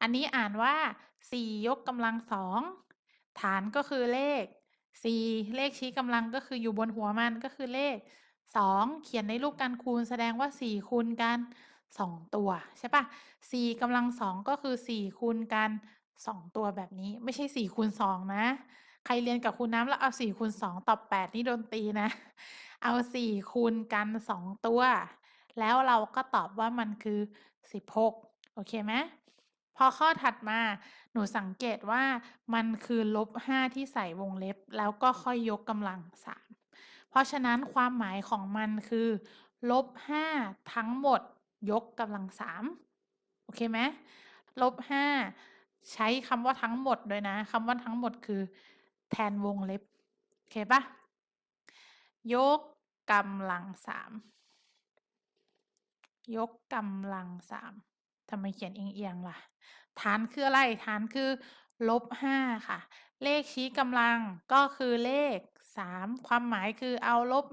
อันนี้อ่านว่า 4 ยกกำลังสองฐานก็คือเลข 4 เลขชี้กำลังก็คืออยู่บนหัวมันก็คือเลข 2 เขียนในรูปการคูณแสดงว่า 4 คูณกัน 2 ตัว ใช่ปะ4กำลังสองก็คือ 4 คูณกัน 2 ตัวแบบนี้ไม่ใช่ 4 คูณ 2 นะ ใครเรียนกับครูน้ำแล้วเอา 4 คูณ 2 ตอบ 8 นี่โดนตีนะ เอา 4 คูณกัน 2 ตัว แล้วเราก็ตอบว่ามันคือ 16 โอเคไหม พอข้อถัดมาหนูสังเกตว่ามันคือลบ5ที่ใส่วงเล็บ แล้วก็ค่อยยกกำลัง3เพราะฉะนั้นความหมายของมันคือลบ5ทั้งหมดยกกำลัง3โอเคไหมลบ5ใช้คำว่าทั้งหมดด้วยนะคำว่าทั้งหมดคือแทนวงเล็บ โอเคปะยกกำลัง3ยกกำลัง3 ทำไมเขียนเอียงๆล่ะ ฐานคืออะไร ฐานคือลบ5ค่ะ เลขชี้กำลังก็คือเลข3ความหมายคือเอาลบ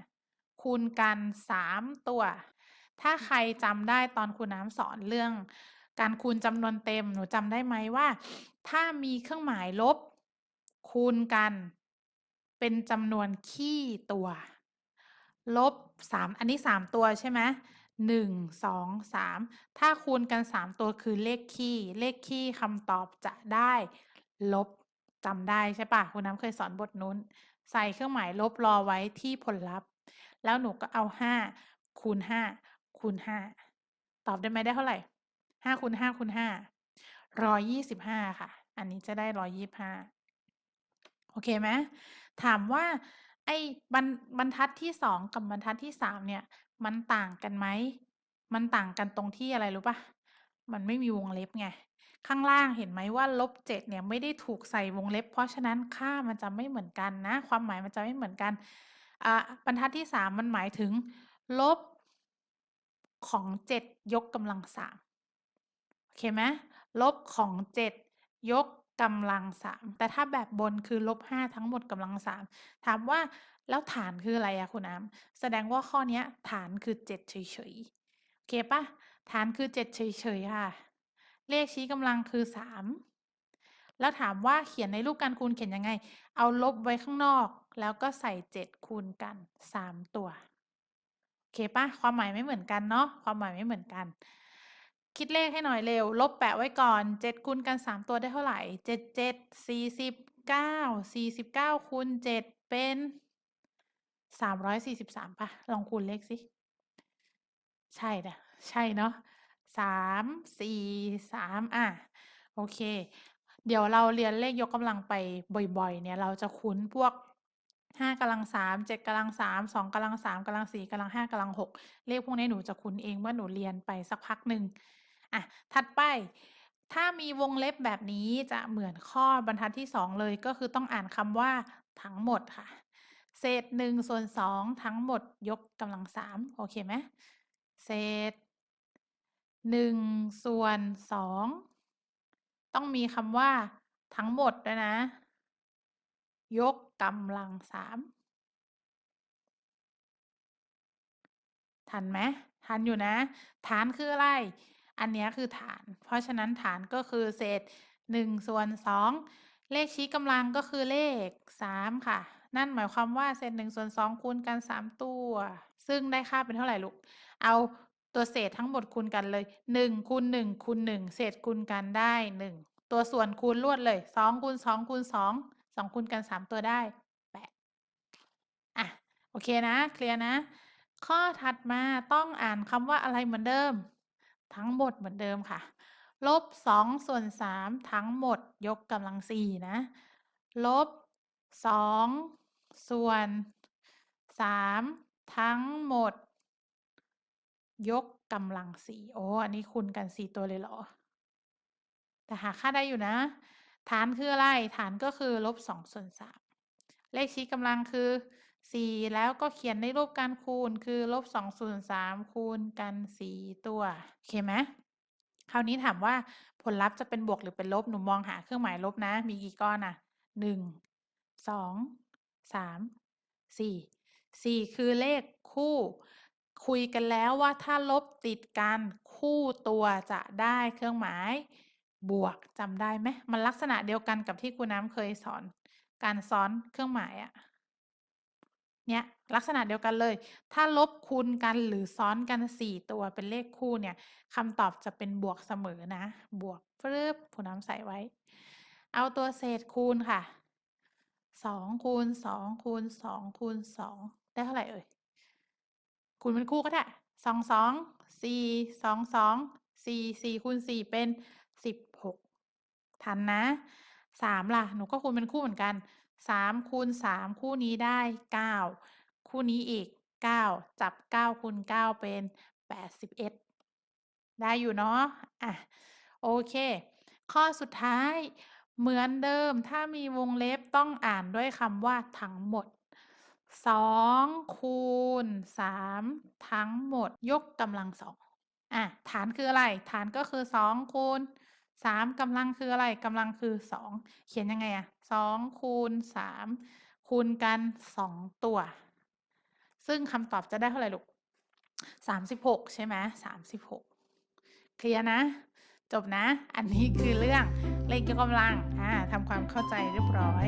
5คูณกัน3ตัว ถ้าใครจำได้ตอนครูน้ำสอนเรื่อง การคูณจำนวนเต็มหนูจำได้ไหมว่า ถ้ามีเครื่องหมายลบ คูณกัน เป็นจำนวนคี่ตัว ลบ3อันนี้3ตัวใช่ไหม หนึ่งสองสามถ้าคูณกัน3ตัวคือเลขคี่ เลขคี่คำตอบจะได้ ลบจำได้ใช่ปะคุณน้ำเคยสอนบทนู้น ใส่เครื่องหมายลบรอไว้ที่ผลลัพธ์ แล้วหนูก็เอา5คูณ5คูณ5ตอบได้ไหมได้เท่าไหร่5คูณ5คูณ5 125ค่ะ อันนี้จะได้125โอเคไหมถามว่าไอ้บรรบรรทัดที่2กับบรรทัดที่3เนี่ย มันต่างกันไหม มันต่างกันตรงที่อะไรรู้ปะมันไม่มีวงเล็บไง ข้างล่างเห็นไหมว่าลบ7เนี่ยไม่ได้ถูกใส่วงเล็บ เพราะฉะนั้นค่ามันจะไม่เหมือนกันนะ ความหมายมันจะไม่เหมือนกันอ่าบรรทัดที่3มันหมายถึง ลบของ7ยกกำลัง3โอเคไหมลบของ7ยก กำลัง3แต่ถ้าแบบบนคือลบ5ทั้งหมดกำลัง3ถามว่าแล้วฐานคืออะไรอะคุณน้ำแสดงว่าข้อนี้ฐานคือ7เฉยๆโอเคปะฐานคือ7เฉยๆค่ะ เลขชี้กำลังคือ3แล้วถามว่าเขียนในรูปการคูณเขียนยังไง เอาลบไว้ข้างนอก แล้วก็ใส่7คูณกัน3ตัวโอเคปะความหมายไม่เหมือนกันเนาะความหมายไม่เหมือนกัน คิดเลขให้หน่อยเร็ว ลบแปะไว้ก่อน 7คูณกัน 3 ตัวได้เท่าไหร่ 7 7 49 49คูณ7เป็น 343ป่ะ ลองคูณเลขสิ ใช่นะใช่เนาะ3 4 3อะ โอเค เดี๋ยวเราเรียนเลขยกกำลังไปบ่อยๆ เนี่ย เราจะคุ้นพวก5กำลัง3 7กำลัง3 2กำลัง3กำลัง4กำลัง5กำลัง6เลขพวกนี้หนูจะคุ้นเองเมื่อหนูเรียนไปสักพักหนึ่ง อะถัดไปถ้ามีวงเล็บแบบนี้จะเหมือนข้อบรรทัดที่ 2 เลยก็คือต้องอ่านคำว่าทั้งหมดค่ะ เศษ1ส่วน2ทั้งหมดยกกำลัง3โอเคไหมเศษ1ส่วน2ต้องมีคำว่าทั้งหมดด้วยนะ ยกกำลัง3ทันไหมทันอยู่นะ ฐานคืออะไร อันนี้คือฐาน เพราะฉะนั้นฐานก็คือเศษ1ส่วน2เลขชี้กำลังก็คือเลข 3 ค่ะ นั่นหมายความว่าเศษ1ส่วน2คูณกัน 3 ตัว ซึ่งได้ค่าเป็นเท่าไหร่ลูก เอาตัวเศษทั้งหมดคูณกันเลย1คูณ1คูณ1เศษคูณกันได้ 1 ตัวส่วนคูณรวดเลย2คูณ2คูณ2 2คูณกัน 3 ตัวได้8อะ โอเคนะ เคลียร์นะ ข้อถัดมาต้องอ่านคำว่าอะไรเหมือนเดิม ทั้งหมดเหมือนเดิมค่ะ ลบ2ส่วน3ทั้งหมดยกกำลัง4นะ ลบ2ส่วน3ทั้งหมด ยกกำลัง4โอ้อันนี้คูณกัน4ตัวเลยเหรอ แต่หาค่าได้อยู่นะ ฐานคืออะไร ฐานก็คือลบ2ส่วน3เลขชี้กำลังคือ 4 แล้วก็เขียนในรูปการคูณคือลบ2ส่วน3คูณกัน 4 ตัว โอเคไหมคราวนี้ถามว่าผลลัพธ์จะเป็นบวกหรือเป็นลบ หนูมองหาเครื่องหมายลบนะ มีกี่ก้อนอะ1 2 3 4 4 คือเลขคู่ คุยกันแล้วว่าถ้าลบติดกันคู่ตัวจะได้เครื่องหมายบวกจำได้ไหมมันลักษณะเดียวกันกับที่ครูน้ำเคยสอน การซ้อนเครื่องหมายอะ เนี่ยลักษณะเดียวกันเลย ถ้าลบคูณกันหรือซ้อนกันสี่ตัวเป็นเลขคู่เนี่ยคำตอบจะเป็นบวกเสมอนะ บวกฟรึบครูน้ำใส่ไว้ เอาตัวเศษคูณค่ะสองคูณสองคูณสองคูณสองได้เท่าไหร่เอ่ย คูณเป็นคู่ก็ได้สองสองสี่สองสองสี่สี่คูณสี่เป็นสิบหกทันนะสามล่ะ หนูก็คูณเป็นคู่เหมือนกัน สามคูณสามคู่นี้ได้เก้าคู่นี้อีกเก้าจับเก้าคูณเก้าเป็นแปดสิบเอ็ดได้อยู่เนาะอะโอเค ข้อสุดท้ายเหมือนเดิมถ้ามีวงเล็บต้องอ่านด้วยคำว่าทั้งหมดสองคูณสามทั้งหมดยกกำลังสองอะฐานคืออะไร ฐานก็คือสองคูณ สามกำลังคืออะไรกำลังคือสองเขียนยังไงอะสองคูณสามคูณกันสองตัว ซึ่งคำตอบจะได้เท่าไหร่ลูกสามสิบหกใช่ไหมสามสิบหกเคลียร์นะ จบนะ อันนี้คือเรื่องเลขยกกำลังอ่าทำความเข้าใจเรียบร้อย